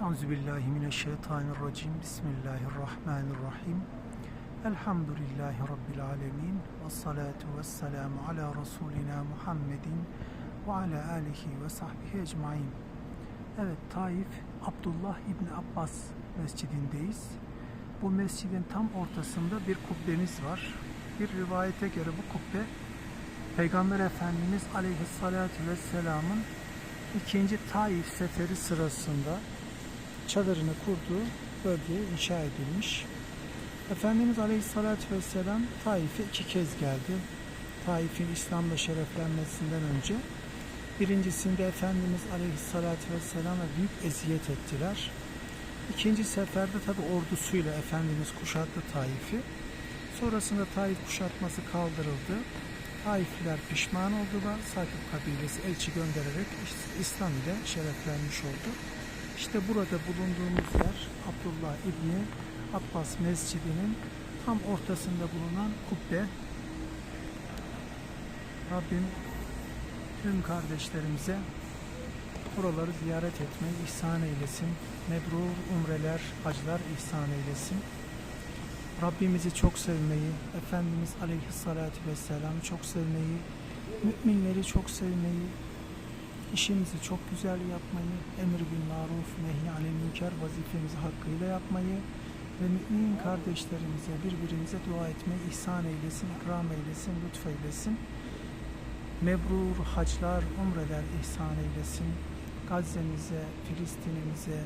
Euzubillahimineşşeytanirracim. Bismillahirrahmanirrahim. Elhamdülillahi Rabbil alemin. Ve salatu ve selamu ala Resulina Muhammedin ve ala alihi ve sahbihi ecmain. Evet Taif Abdullah İbni Abbas mescidindeyiz. Bu mescidin tam ortasında bir kubbemiz var. Bir rivayete göre bu kubbe Peygamber Efendimiz Aleyhisselatü Vesselam'ın ikinci Taif seferi sırasında çadırını kurduğu bölgeye inşa edilmiş. Efendimiz Aleyhisselatü Vesselam Taif'e iki kez geldi. Taif'in İslam'la şereflenmesinden önce birincisinde Efendimiz Aleyhisselatü Vesselam'a büyük eziyet ettiler. İkinci seferde tabi ordusuyla Efendimiz kuşattı Taif'i. Sonrasında Taif kuşatması kaldırıldı. Taifliler pişman oldular. Sakip kabilesi elçi göndererek İslam ile şereflenmiş oldu. İşte burada bulunduğumuz yer Abdullah İbni Abbas Mescidi'nin tam ortasında bulunan kubbe. Rabbim tüm kardeşlerimize buraları ziyaret etmeyi ihsan eylesin. Mebrur umreler, haclar ihsan eylesin. Rabbimizi çok sevmeyi, Efendimiz Aleyhisselatü Vesselam'ı çok sevmeyi, müminleri çok sevmeyi, işimizi çok güzel yapmayı, emir bil maruf, nehy anil münker vazifemizi hakkıyla yapmayı ve mümin kardeşlerimize, birbirimize dua etmeyi ihsan eylesin, ikram eylesin, lütfeylesin. Mebrur haclar, umreler ihsan eylesin. Gazze'mize, Filistin'imize,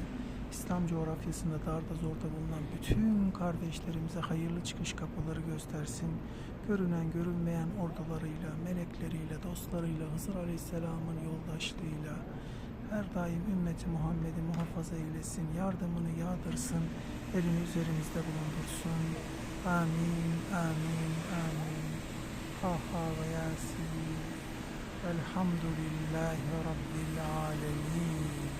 İslam coğrafyasında darda zorda bulunan bütün kardeşlerimize hayırlı çıkış kapıları göstersin. Görünen görünmeyen ordularıyla, melekleriyle, dostlarıyla, Hızır Aleyhisselam'ın yoldaşlığıyla her daim ümmeti Muhammed'i muhafaza eylesin, yardımını yağdırsın, elini üzerimizde bulundursun. Amin, amin, amin. Taha ve Yasin. Elhamdülillahi Rabbil alemin.